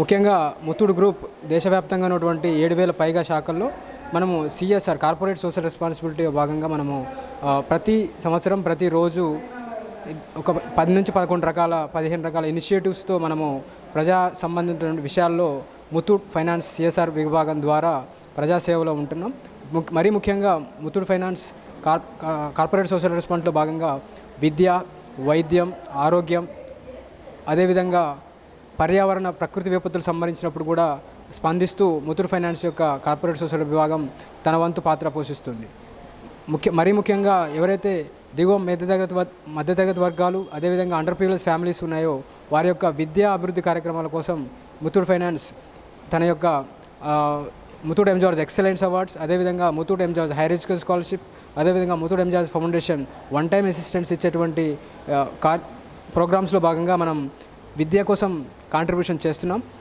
ముఖ్యంగా ముత్తూడు గ్రూప్ దేశవ్యాప్తంగా ఉన్నటువంటి ఏడు వేల పైగా శాఖల్లో మనము సిఎస్ఆర్ కార్పొరేట్ సోషల్ రెస్పాన్సిబిలిటీ భాగంగా మనము ప్రతి సంవత్సరం ప్రతిరోజు ఒక పది నుంచి పదకొండు రకాల పదిహేను రకాల ఇనిషియేటివ్స్తో మనము ప్రజా సంబంధించిన విషయాల్లో ముత్తూట్ ఫైనాన్స్ సిఎస్ఆర్ విభాగం ద్వారా ప్రజాసేవలో ఉంటున్నాం. ముక్- మరీ ముఖ్యంగా Muthoot finance car corporate social రెస్పాన్స్లో భాగంగా విద్య వైద్యం ఆరోగ్యం అదేవిధంగా పర్యావరణ ప్రకృతి విపత్తులు సంబంధించినప్పుడు కూడా స్పందిస్తూ ముతూర్ ఫైనాన్స్ యొక్క కార్పొరేట్ సోషల్ విభాగం తన వంతు పాత్ర పోషిస్తుంది. ముఖ్య మరీ ముఖ్యంగా ఎవరైతే దిగువ మధ్యతరగతి మధ్యతరగతి వర్గాలు అదేవిధంగా అండర్ ప్రివిలేజ్ ఫ్యామిలీస్ ఉన్నాయో వారి యొక్క విద్యా అభివృద్ధి కార్యక్రమాల కోసం ముతూర్ ఫైనాన్స్ తన యొక్క ఆ, ఎంజార్జ్ ఎక్సలెన్స్ అవార్డ్స్ అదేవిధంగా Muthoot M George higher education scholarship అదేవిధంగా Muthoot M George foundation one time assistance ఇచ్చేటువంటి కార్ ప్రోగ్రామ్స్లో భాగంగా మనం విద్య కోసం కాంట్రిబ్యూషన్ చేస్తున్నాం.